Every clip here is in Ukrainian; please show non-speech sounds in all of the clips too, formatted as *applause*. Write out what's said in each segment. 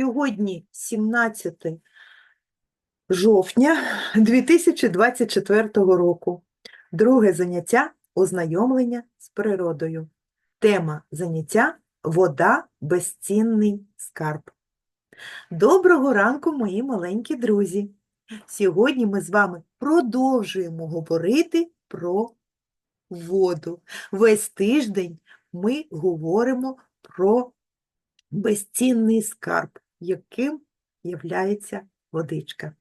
Сьогодні 17 жовтня 2024 року. Друге заняття ознайомлення з природою. Тема заняття Вода безцінний скарб. Доброго ранку, мої маленькі друзі! Сьогодні ми з вами продовжуємо говорити про воду. Весь тиждень ми говоримо про безцінний скарб, яким являється водичка.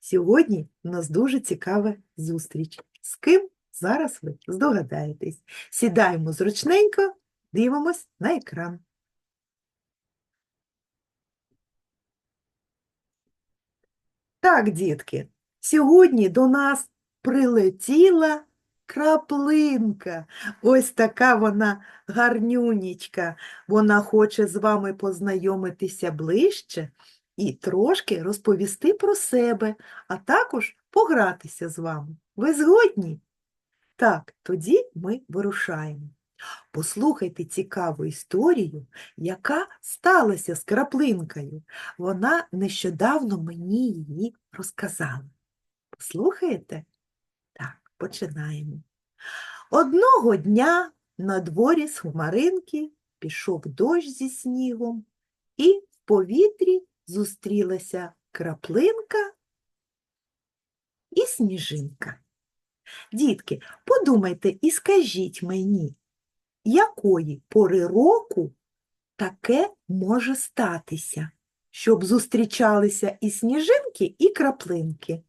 Сьогодні у нас дуже цікава зустріч. З ким зараз ви здогадаєтесь. Сідаємо зручненько, дивимось на екран. Так, дітки, сьогодні до нас прилетіла краплинка. Ось така вона гарнюнічка. Вона хоче з вами познайомитися ближче і трошки розповісти про себе, а також погратися з вами. Ви згодні? Так, тоді ми вирушаємо. Послухайте цікаву історію, яка сталася з краплинкою. Вона нещодавно мені її розказала. Послухаєте? Починаємо. Одного дня на дворі з хмаринки пішов дощ зі снігом, і в повітрі зустрілася краплинка і сніжинка. Дітки, подумайте і скажіть мені, якої пори року таке може статися, щоб зустрічалися і сніжинки, і краплинки?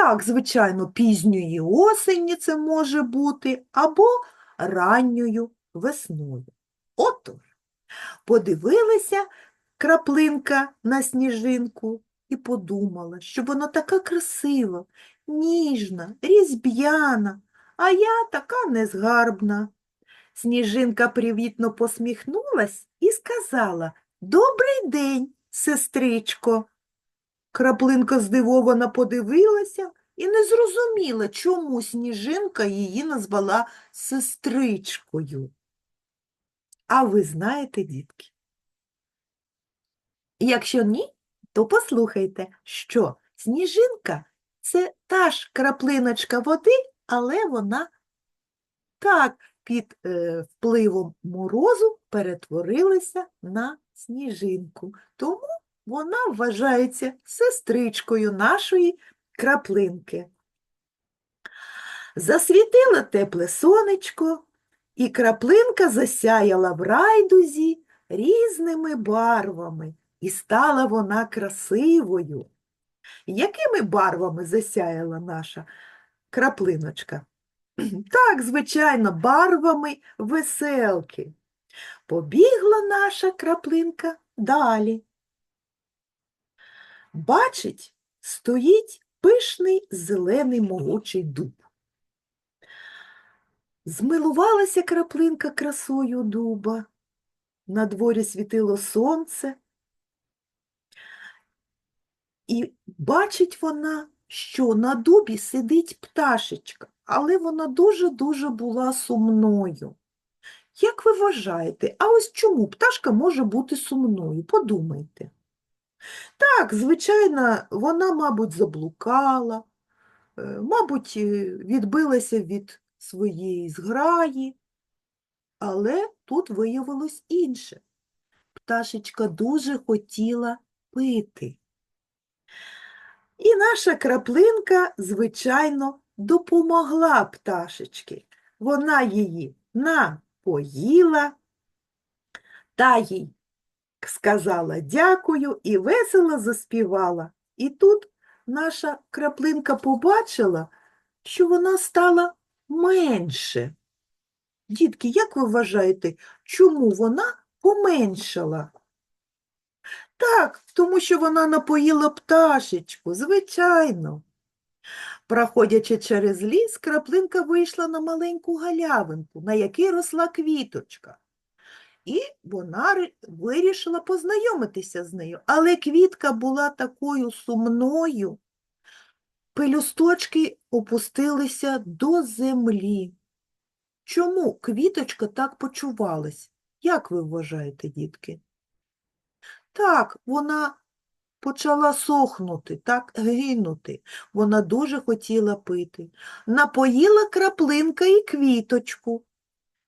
Так, звичайно, пізньої осені це може бути, або ранньою весною. Отож, подивилася краплинка на сніжинку і подумала, що вона така красива, ніжна, різьб'яна, а я така незгарбна. Сніжинка привітно посміхнулась і сказала Добрий день, сестричко. Краплинка здивовано подивилася і не зрозуміла, чому сніжинка її назвала сестричкою. А ви знаєте, дітки? Якщо ні, то послухайте, що сніжинка це та ж краплиночка води, але вона так під е, впливом морозу перетворилася на сніжинку. Тому вона вважається сестричкою нашої краплинки. Засвітило тепле сонечко, і краплинка засяяла в райдузі різними барвами, і стала вона красивою. Якими барвами засяяла наша краплиночка? *clears throat* Так, звичайно, барвами веселки. Побігла наша краплинка далі. Бачить, стоїть пишний зелений могучий дуб. Змилувалася краплинка красою дуба. На дворі світило сонце. І бачить вона, що на дубі сидить пташечка, але вона дуже-дуже була сумною. Як ви вважаєте, а ось чому пташка може бути сумною? Подумайте. Так, звичайно, вона, мабуть, заблукала, е, мабуть, е, відбилася від своєї зграї, але тут виявилось інше. Пташечка дуже хотіла пити. І наша краплинка, звичайно, допомогла пташечки. Вона її напоїла, та їй сказала дякую і весело заспівала. І тут наша краплинка побачила, що вона стала менше. Дітки, як ви вважаєте, чому вона поменшала? Так, тому що вона напоїла пташечку, звичайно. Проходячи через ліс, краплинка вийшла на маленьку галявинку, на якій росла квіточка. І вона вирішила познайомитися з нею. Але квітка була такою сумною. Пелюсточки опустилися до землі. Чому квіточка так почувалась? Як ви вважаєте, дітки? Так, вона почала сохнути, так, гинути. Вона дуже хотіла пити. Напоїла краплинка і квіточку,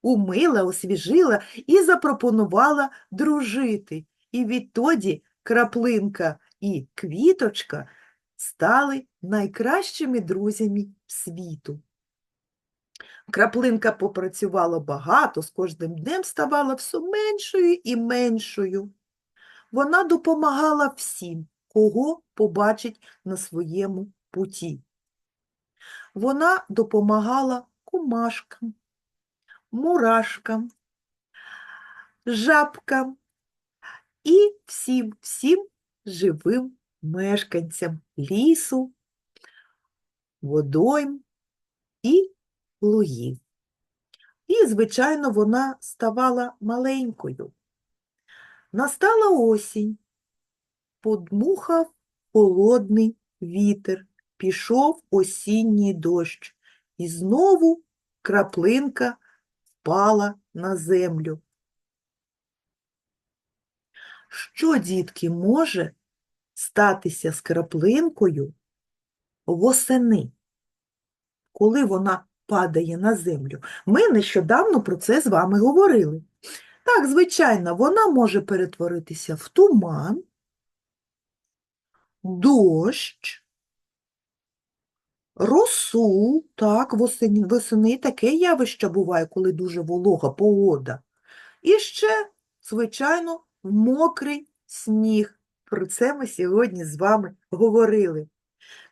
умила, освіжила і запропонувала дружити. І відтоді краплинка і квіточка стали найкращими друзями світу. Краплинка попрацювала багато, з кожним днем ставала все меншою і меншою. Вона допомагала всім, кого побачить на своєму путі. Вона допомагала кумашкам, мурашкам, жабкам і всім всім живим мешканцям лісу, водойм і лугів. І, звичайно, вона ставала маленькою. Настала осінь, подмухав холодний вітер, пішов осінній дощ, і знову краплинка впала на землю. Що, дітки, може статися з краплинкою восени, коли вона падає на землю? Ми нещодавно про це з вами говорили. Так, звичайно, вона може перетворитися в туман, дощ, росу. Так, восени, восени таке явище буває, коли дуже волога погода. І ще, звичайно, мокрий сніг. Про це ми сьогодні з вами говорили.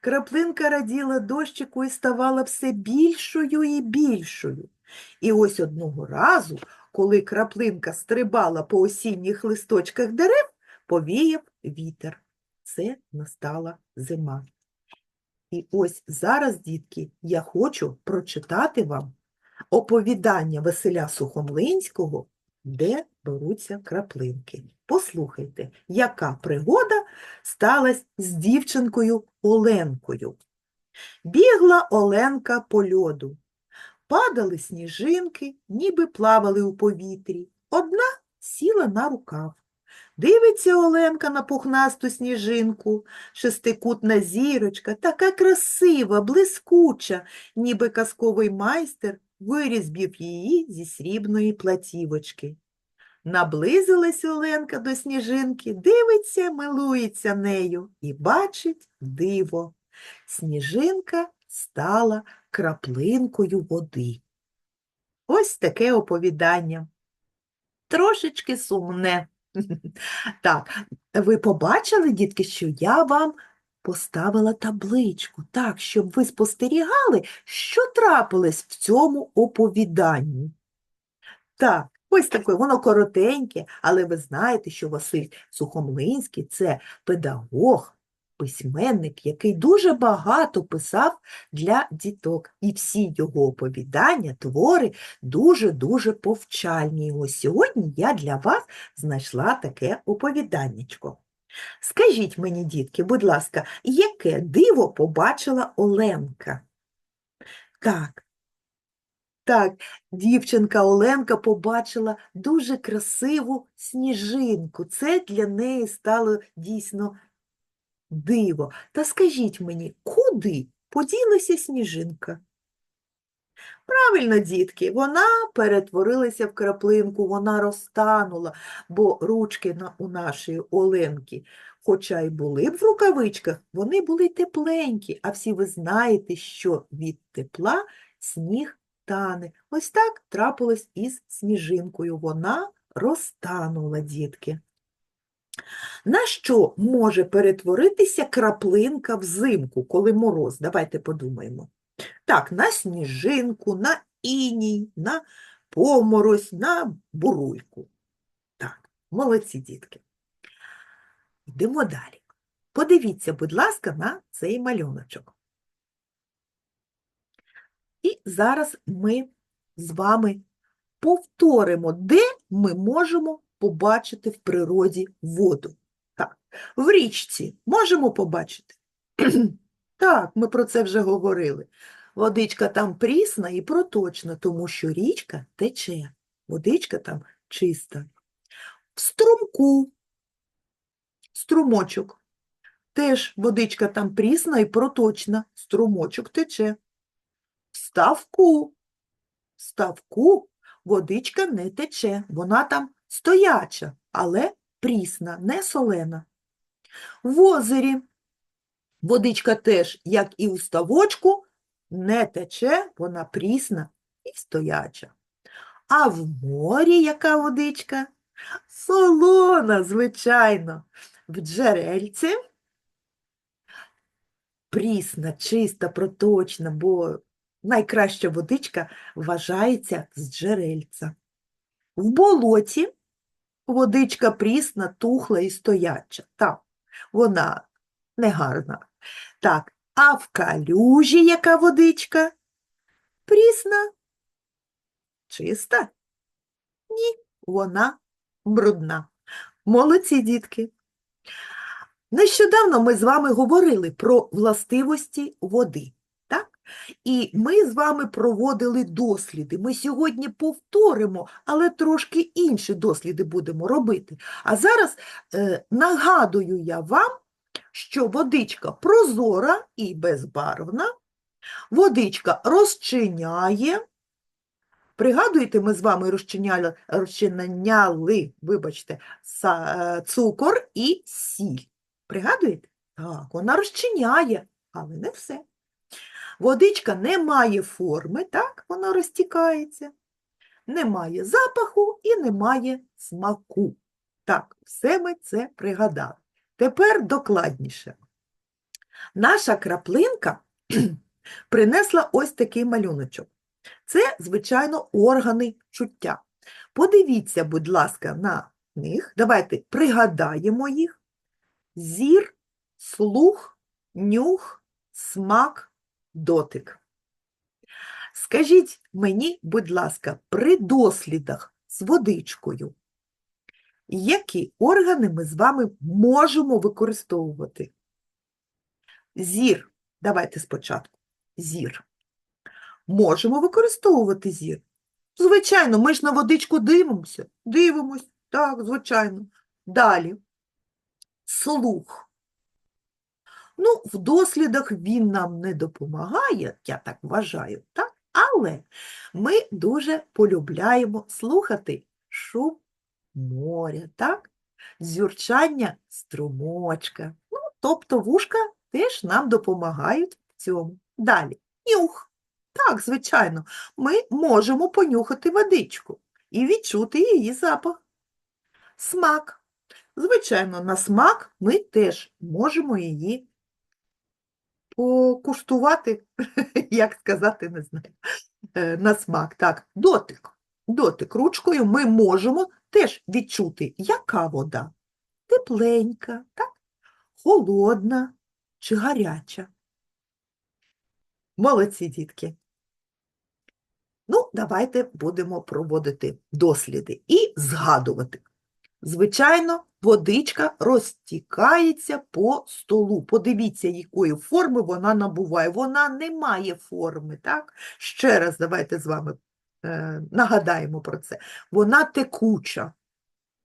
Краплинка раділа дощику і ставала все більшою і більшою. І ось одного разу, коли краплинка стрибала по осінніх листочках дерев, повіяв вітер. Це настала зима. І ось зараз, дітки, я хочу прочитати вам оповідання Василя Сухомлинського, де беруться краплинки. Послухайте, яка пригода сталася з дівчинкою Оленкою. Бігла Оленка по льоду. Падали сніжинки, ніби плавали у повітрі. Одна сіла на рукав. Дивиться Оленка на пухнасту сніжинку, шестикутна зірочка, така красива, блискуча, ніби казковий майстер вирізбів її зі срібної платівочки. Наблизилась Оленка до сніжинки, дивиться, милується нею і бачить диво. Сніжинка стала краплинкою води. Ось таке оповідання. Трошечки сумне. Так, ви побачили, дітки, що я вам поставила табличку, так, щоб ви спостерігали, що трапилось в цьому оповіданні. Так, ось таке, воно коротеньке, але ви знаєте, що Василь Сухомлинський – це педагог, письменник, який дуже багато писав для діток. І всі його оповідання, твори дуже-дуже повчальні. І ось сьогодні я для вас знайшла таке оповіданнячко. Скажіть мені, дітки, будь ласка, яке диво побачила Оленка? Так, так, дівчинка Оленка побачила дуже красиву сніжинку. Це для неї стало дійсно диво. Та скажіть мені, куди поділася сніжинка? Правильно, дітки, вона перетворилася в краплинку, вона розтанула, бо ручки на, у нашої Оленки, хоча й були б в рукавичках, вони були тепленькі, а всі ви знаєте, що від тепла сніг тане. Ось так трапилось із сніжинкою. Вона розтанула, дітки. На що може перетворитися краплинка взимку, коли мороз? Давайте подумаємо. Так, на сніжинку, на іній, на поморозь, на буруйку. Так, молодці дітки. Йдемо далі. Подивіться, будь ласка, на цей малюночок. І зараз ми з вами повторимо, де ми можемо побачити в природі воду. Так, в річці можемо побачити? *clears throat* Так, ми про це вже говорили. Водичка там прісна і проточна, тому що річка тече, водичка там чиста. В струмку струмочок. Теж водичка там прісна і проточна, струмочок тече. В ставку, в ставку водичка не тече, вона там стояча, але прісна, не солена. В озері водичка теж, як і у ставочку, не тече, вона прісна і стояча. А в морі яка водичка? Солона, звичайно. В джерельці прісна, чиста, проточна, бо найкраща водичка вважається з джерельця. В болоті водичка прісна, тухла і стояча. Так, вона негарна. Так, а в калюжі яка водичка? Прісна, чиста? Ні, вона брудна. Молодці, дітки. Нещодавно ми з вами говорили про властивості води. І ми з вами проводили досліди. Ми сьогодні повторимо, але трошки інші досліди будемо робити. А зараз е, нагадую я вам, що водичка прозора і безбарвна, водичка розчиняє. Пригадуєте, ми з вами розчиняли, розчиняли вибачте, е, цукор і сіль. Пригадуєте? Так, вона розчиняє, але не все. Водичка не має форми, так, вона розтікається, не має запаху і не має смаку. Так, все ми це пригадали. Тепер докладніше. Наша краплинка *clears throat* принесла ось такий малюночок. Це, звичайно, органи чуття. Подивіться, будь ласка, на них. Давайте пригадаємо їх. Зір, слух, нюх, смак, дотик. Скажіть мені, будь ласка, при дослідах з водичкою, які органи ми з вами можемо використовувати? Зір. Давайте спочатку. Зір. Можемо використовувати зір. Звичайно, ми ж на водичку дивимося. Дивимось, так, звичайно. Далі. Слух. Ну, в дослідах він нам не допомагає, я так вважаю, так? Але ми дуже полюбляємо слухати шум моря, так? Зюрчання струмочка. Ну, тобто вушка теж нам допомагають в цьому. Далі. Нюх. Так, звичайно, ми можемо понюхати водичку і відчути її запах. Смак. Звичайно, на смак ми теж можемо її покуштувати, *laughs* як сказати, не знаю, е, на смак. Так, дотик. Дотик ручкою ми можемо теж відчути, яка вода. Тепленька, так? холодна чи гаряча. Молодці, дітки. Ну, давайте будемо проводити досліди і згадувати. Звичайно, водичка розтікається по столу. Подивіться, якої форми вона набуває. Вона не має форми, так? Ще раз давайте з вами е, нагадаємо про це. Вона текуча.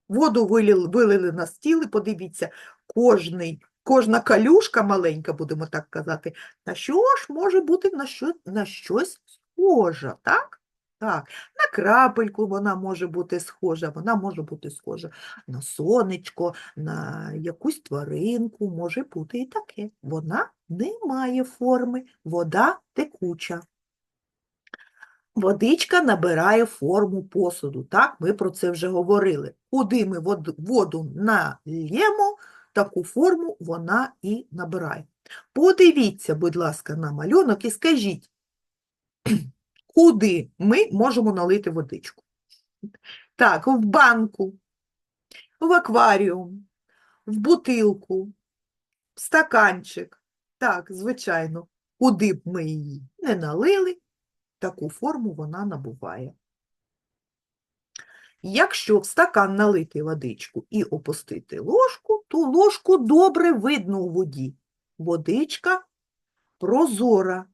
Воду вилили, вилили на стіл і подивіться, кожний, кожна калюшка маленька, будемо так казати, на що ж може бути на, що, на щось схожа, так? Так, на крапельку вона може бути схожа, вона може бути схожа на сонечко, на якусь тваринку, може бути і таке. Вона не має форми, вода текуча. Водичка набирає форму посуду, так, ми про це вже говорили. Куди ми воду, нальємо, таку форму вона і набирає. Подивіться, будь ласка, на малюнок і скажіть, куди ми можемо налити водичку? Так, в банку, в акваріум, в бутилку, в стаканчик. Так, звичайно, куди б ми її не налили, таку форму вона набуває. Якщо в стакан налити водичку і опустити ложку, то ложку добре видно у воді. Водичка прозора.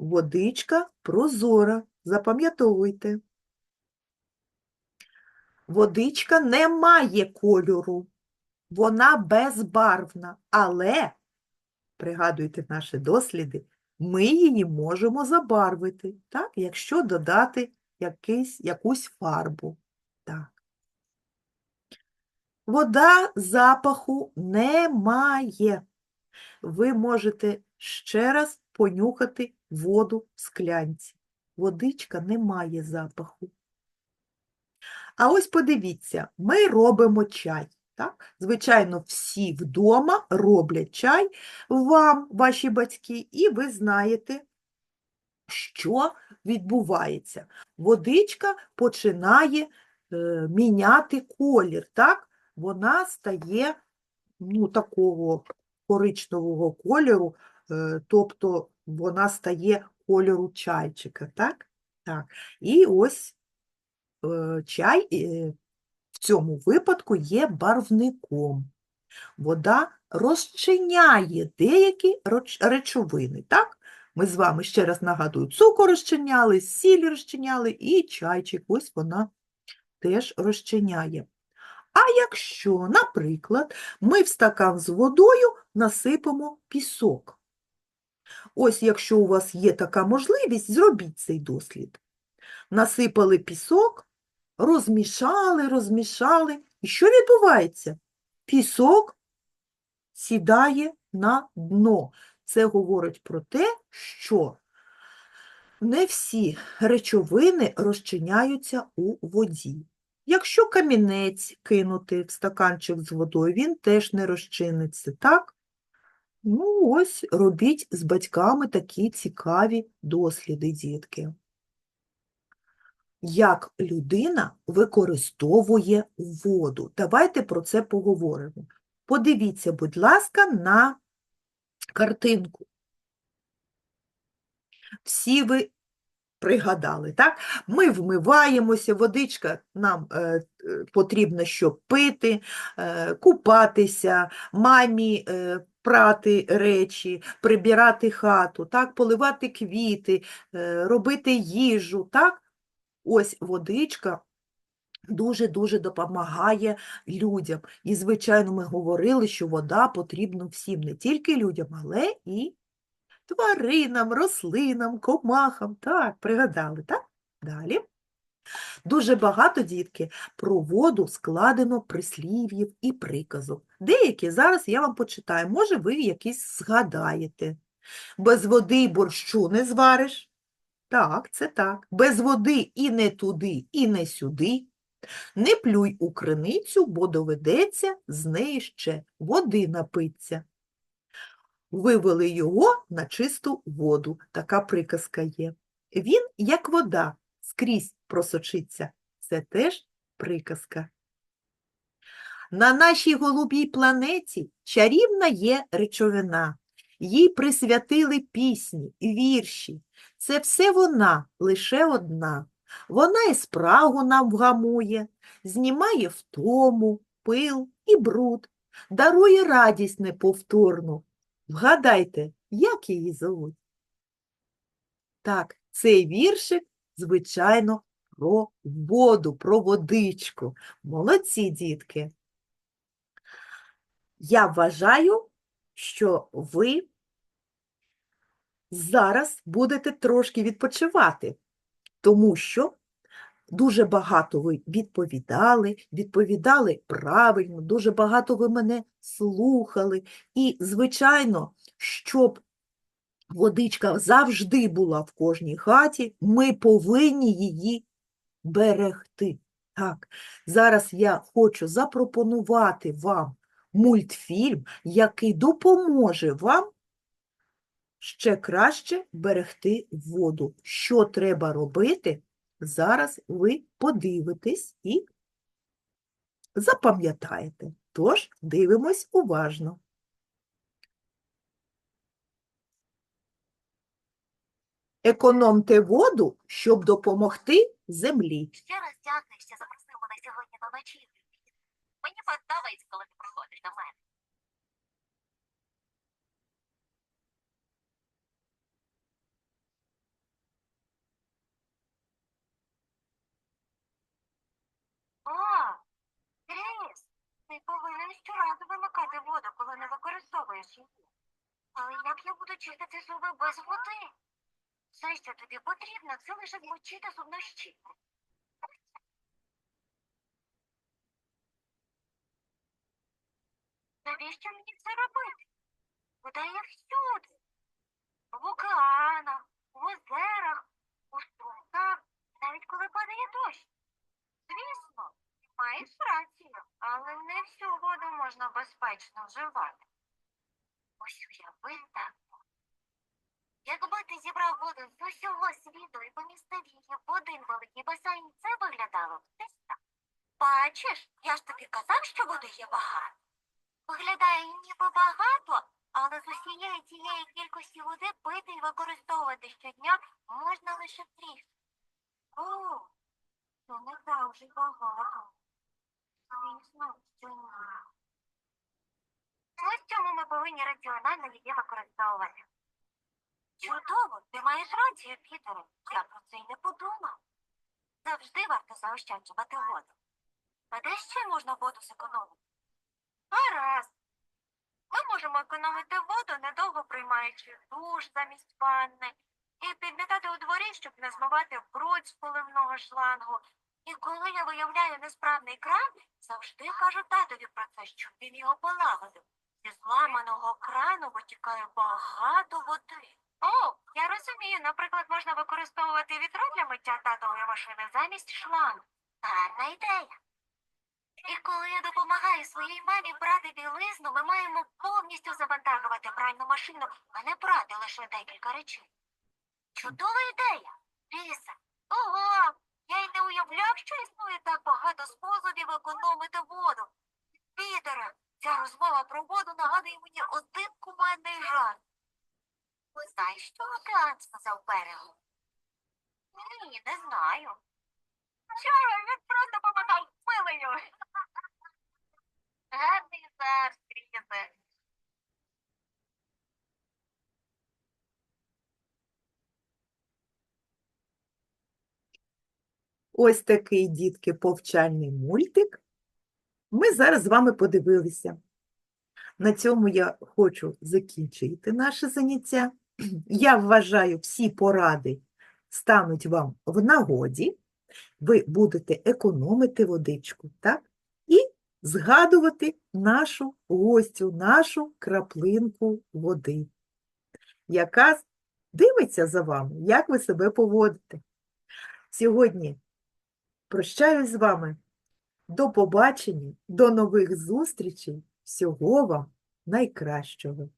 Водичка прозора. Запам'ятовуйте. Водичка не має кольору. вона безбарвна, але, пригадуйте наші досліди, ми її можемо забарвити, так, якщо додати якийсь, якусь фарбу. Так. Вода запаху не має. Ви можете ще раз понюхати воду в склянці. Водичка не має запаху. А ось подивіться, ми робимо чай. Так? Звичайно, всі вдома роблять чай вам, ваші батьки, і ви знаєте, що відбувається. Водичка починає е, міняти колір, так? Вона стає ну, такого коричневого кольору, тобто вона стає кольору чайчика, так? Так. І ось е, чай е, в цьому випадку є барвником. Вода розчиняє деякі речовини, так? Ми з вами ще раз нагадую, цукор розчиняли, сіль розчиняли і чайчик, ось вона теж розчиняє. А якщо, наприклад, ми в стакан з водою насипемо пісок. Ось якщо у вас є така можливість, зробіть цей дослід. Насипали пісок, розмішали, розмішали. І що відбувається? Пісок сідає на дно. Це говорить про те, що не всі речовини розчиняються у воді. Якщо камінець кинути в стаканчик з водою, він теж не розчиниться, так? Ну, ось робіть з батьками такі цікаві досліди, дітки. Як людина використовує воду. Давайте про це поговоримо. Подивіться, будь ласка, на картинку. Всі ви пригадали, так? Ми вмиваємося, водичка нам е, е, потрібно, щоб пити, е, купатися, мамі е, прати речі, прибирати хату, так? поливати квіти, е, робити їжу, так? Ось водичка дуже-дуже допомагає людям. І, звичайно, ми говорили, що вода потрібна всім, не тільки людям, але і тваринам, рослинам, комахам. Так, пригадали, так? Далі. Дуже багато, дітки, про воду складено прислів'їв і приказок. Деякі зараз я вам почитаю, може, ви якісь згадаєте. Без води борщу не звариш. Так, це так. Без води і не туди, і не сюди. Не плюй у криницю, бо доведеться з неї ще води напиться. Вивели його на чисту воду. Така приказка є. Він, як вода, скрізь просочиться. Це теж приказка. На нашій голубій планеті чарівна є речовина. Їй присвятили пісні, вірші. Це все вона, лише одна. Вона і спрагу нам вгамує, знімає втому, пил і бруд, дарує радість неповторну. Вгадайте, як її зовуть? Так, цей віршик, звичайно, про воду, про водичку. Молодці, дітки. Я вважаю, що ви зараз будете трошки відпочивати, тому що дуже багато ви відповідали, відповідали правильно, дуже багато ви мене слухали. І, звичайно, щоб водичка завжди була в кожній хаті, ми повинні її берегти. Так, зараз я хочу запропонувати вам мультфільм, який допоможе вам ще краще берегти воду. Що треба робити? Зараз ви подивитесь і запам'ятаєте. Тож дивимось уважно. Економте воду, щоб допомогти землі. Ще раз дякую, що мене сьогодні на вечірню. Мені подобається, коли ти приходиш до мене. О, Кріс, ти повинен щоразу вимикати воду, коли не використовуєш її. Але як я буду чистити зуби без води? Все, що тобі потрібно, це лише змочити зубну щітку. Навіщо мені це робити? Вода є всюди. В океанах, в озерах, у струмках, навіть коли падає дощ. Звісно, маєш рацію, але не всю воду можна безпечно вживати. Ось уяви так. Якби ти зібрав воду з усього світу і помістив її в один великий басейн, це виглядало б десь так. Бачиш, я ж тобі казав, що води є багато. Виглядає ніби багато, але з усієї цієї кількості води пити і використовувати щодня можна лише трішки. О, це не й багато. Звісно, що ні. Ось чому ми повинні раціонально її використовувати. Чудово, ти маєш рацію, Пітере. Я про це й не подумав. Завжди варто заощаджувати воду. А де ще можна воду зекономити? Гаразд. Ми можемо економити воду, недовго приймаючи душ замість ванни, і підмітати у дворі, щоб не змивати бруд з поливного шлангу. І коли я виявляю несправний кран, завжди кажу татові про це, щоб він його полагодив. Зі зламаного крану витікає багато води. О, я розумію, наприклад, можна використовувати вітро для миття татової машини замість шлангу. Гарна ідея. І коли я допомагаю своїй мамі брати білизну, ми маємо повністю завантажувати пральну машину, а не брати лише декілька речей. Чудова ідея, Ліса. Ого, я й не уявляв, що існує так багато способів економити воду. Пітере, ця розмова про воду нагадує мені один кумедний жарт. Ви знаєш, що океан сказав берегу? Ні, не знаю. Чого, він просто помагав пилею. Гарний Крісе. Ось такий, дітки, повчальний мультик. Ми зараз з вами подивилися. На цьому я хочу закінчити наше заняття. Я вважаю, всі поради стануть вам в нагоді. Ви будете економити водичку, так? І згадувати нашу гостю, нашу краплинку води, яка дивиться за вами, як ви себе поводите. Сьогодні прощаюсь з вами. До побачення, до нових зустрічей. Всього вам найкращого.